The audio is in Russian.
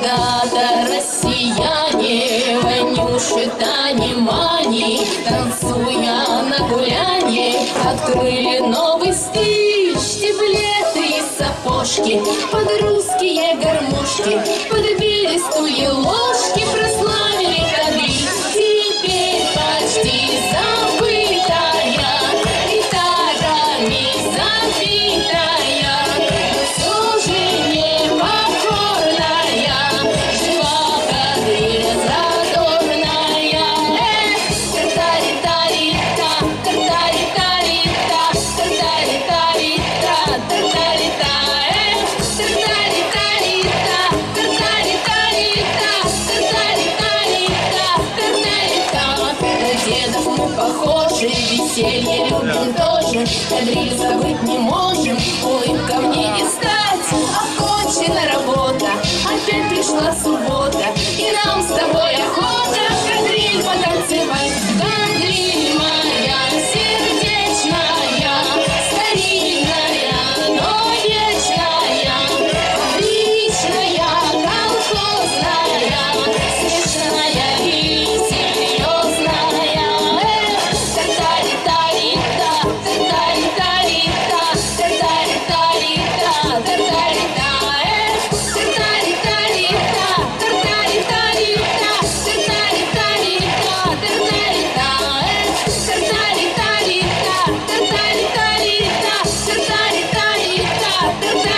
когда-то россияне Ванюши, Тани, Мани Танцуя на гуляне Открыли новый стиль Штиблеты и сапожки Под русские гармошки Подбили стулья тоже, веселье любим тоже, кадриль забыть не можем, улыбка мне не стать, а окончена работа, опять пришла суббота, и нам с тобой Thank you.